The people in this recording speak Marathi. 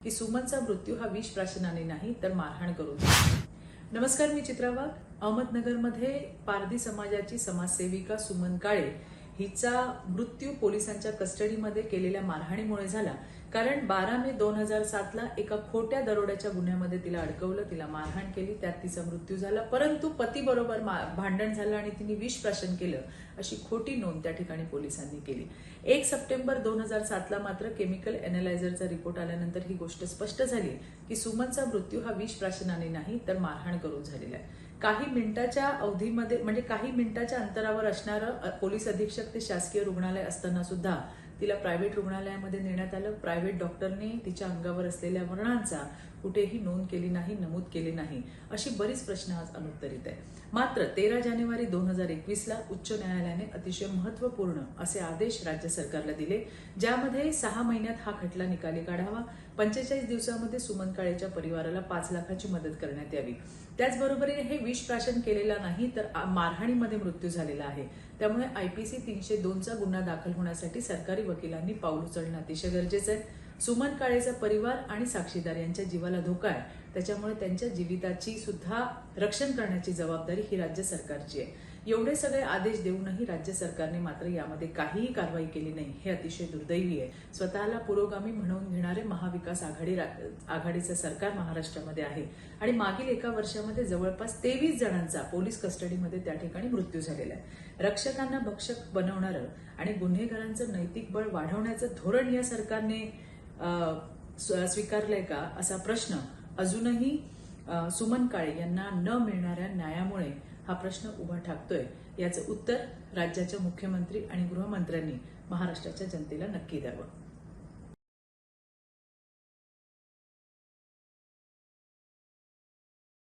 की सुमनचा मृत्यू हा विष प्राशनाने नाही तर मारहाण करून नमस्कार मी चित्रा वाघ अहमदनगरमध्ये पारधी समाजाची समाजसेविका सुमन काळे हिचा मृत्यू पोलिसांच्या कस्टडीमध्ये केलेल्या मारहाणीमुळे झाला. कारण बारा मे दोन हजार सातला एका खोट्या दरोड्याच्या गुन्ह्यामध्ये तिला अडकवलं तिला मारहाण केली त्यात तिचा मृत्यू झाला. परंतु पतीबरोबर भांडण झालं आणि तिने विष प्राशन केलं अशी खोटी नोंद त्या ठिकाणी पोलिसांनी केली. एक सप्टेंबर दोन हजार सातला मात्र केमिकल एनालायझरचा रिपोर्ट आल्यानंतर ही गोष्ट स्पष्ट झाली की सुमनचा मृत्यू हा विष प्राशनाने नाही तर मारहाण करून झालेला आहे. काही मिनिटाच्या अवधीमध्ये म्हणजे काही मिनिटाच्या अंतरावर असणारं पोलीस अधीक्षक ते शासकीय रुग्णालय असताना सुद्धा तिला प्रायव्हेट रुग्णालयामध्ये नेण्यात आलं. प्रायव्हेट डॉक्टरने तिच्या अंगावर असलेल्या वर्णांचा कुठेही नोंद केली नाही नमूद केली नाही. अशी बरीच प्रश्न आज अनुत्तरित आहे मात्र तेरा जानेवारी दोन हजार एकवीसला उच्च न्यायालयाने अतिशय महत्त्वपूर्ण असे आदेश राज्य सरकारला दिले ज्यामध्ये सहा महिन्यात हा खटला निकाली काढावा. पंचेचाळीस दिवसामध्ये सुमन काळेच्या परिवाराला पाच लाखाची मदत करण्यात यावी. त्याचबरोबरीने हे विष प्राशन केलेला नाही तर मारहाणीमध्ये मृत्यू झालेला आहे. त्यामुळे आयपीसी तीनशे दोनचा गुन्हा दाखल होण्यासाठी सरकारी वकिलांनी पाऊल उचलणं अतिशय गरजेचं आहे. सुमन काळेचा परिवार आणि साक्षीदार यांच्या जीवाला धोका आहे. त्याच्यामुळे त्यांच्या जीविताची सुद्धा रक्षण करण्याची जबाबदारी ही राज्य सरकारची आहे. एवढे सगळे आदेश देऊनही राज्य सरकारने मात्र यामध्ये काहीही कारवाई केली नाही. हे अतिशय दुर्दैवी आहे. स्वतःला पुरोगामी म्हणून घेणारे महाविकास आघाडी रा- आघाडीचं सरकार महाराष्ट्रामध्ये आहे. आणि मागील एका वर्षामध्ये जवळपास तेवीस जणांचा पोलीस कस्टडीमध्ये त्या ठिकाणी मृत्यू झालेला आहे. रक्षकांना भक्षक बनवणारं आणि गुन्हेगारांचं नैतिक बळ वाढवण्याचं धोरण या सरकारने स्वीकारलंय का असा प्रश्न अजूनही सुमन काळे यांना न मिळणाऱ्या न्यायामुळे हा प्रश्न उभा ठाकतोय. याचं उत्तर राज्याच्या मुख्यमंत्री आणि गृहमंत्र्यांनी महाराष्ट्राच्या जनतेला नक्की द्यावं.